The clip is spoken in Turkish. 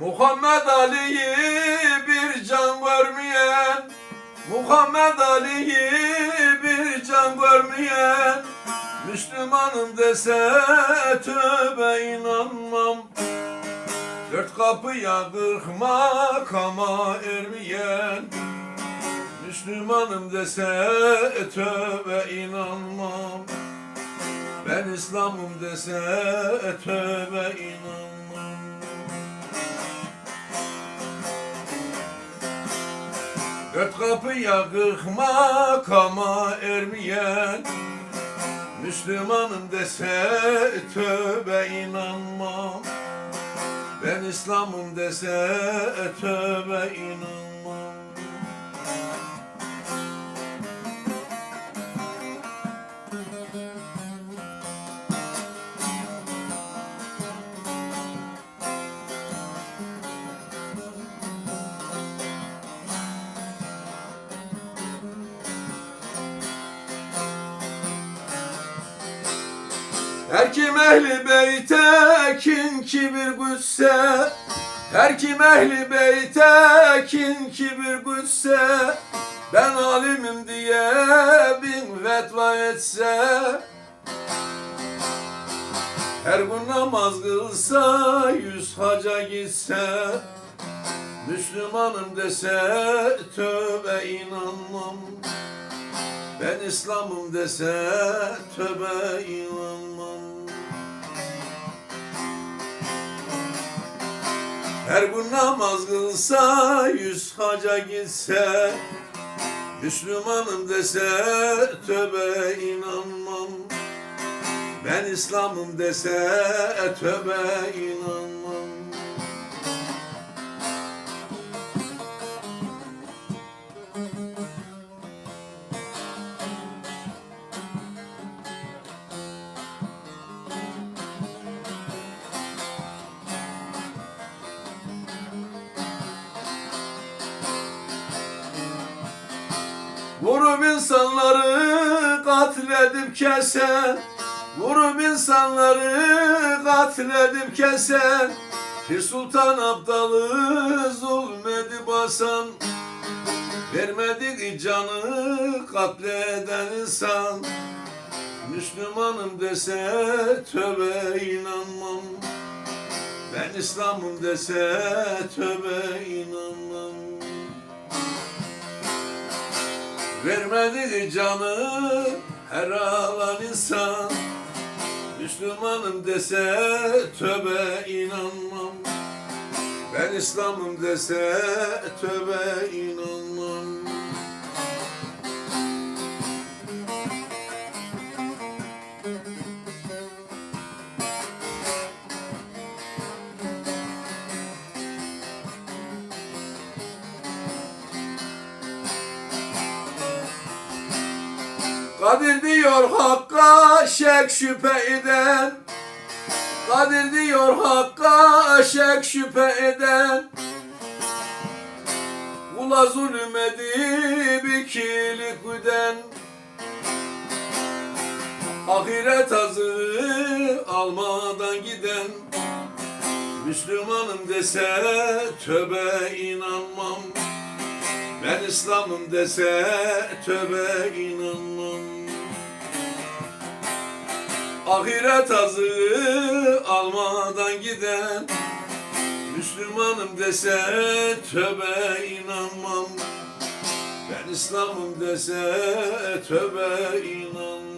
Muhammed Ali'yi bir can görmeyen Muhammed Ali'yi bir can görmeyen Müslümanım dese tövbe inanmam. Dört kapıya kırk makama ermeyen Müslümanım dese tövbe inanmam. Ben İslam'ım dese tövbe inanmam Dört kapıya kırk makama ermeyen. Müslümanım dese tövbe inanmam. Ben İslam'ım dese tövbe inanmam Her kim ehli beyte kin kibir güsse Her kim ehli beyte kin kibir güsse Ben alimim diye bin fetva etse Her gün namaz kılsa yüz haca gitse Müslümanım dese tövbe inanmam ben İslam'ım dese tövbe inanmam Her gün namaz kılsa yüz haca gitse Müslümanım dese tövbe inanmam Ben İslam'ım dese tövbe inanmam Vurup insanları katledip kesen. Vurup insanları katledip kesen. Bir sultan abdalı zulmedi basan. Vermedik canı katleden insan. Müslümanım dese tövbe inanmam. Ben İslam'ım dese tövbe inanmam Vermedi canı her alan insan. Müslümanım dese tövbe inanmam. Ben İslam'ım dese tövbe inanmam Kadir diyor hakka şek şüphe eden. Kadir diyor hakka şek şüphe eden. Kula zulüm edip ikilik güden. Ahiret azı almadan giden. Müslümanım dese tövbe inanmam. Ben İslam'ım dese tövbe inanmam Ahiret azı almadan giden. Müslümanım dese tövbe inanmam. Ben İslam'ım dese tövbe inanmam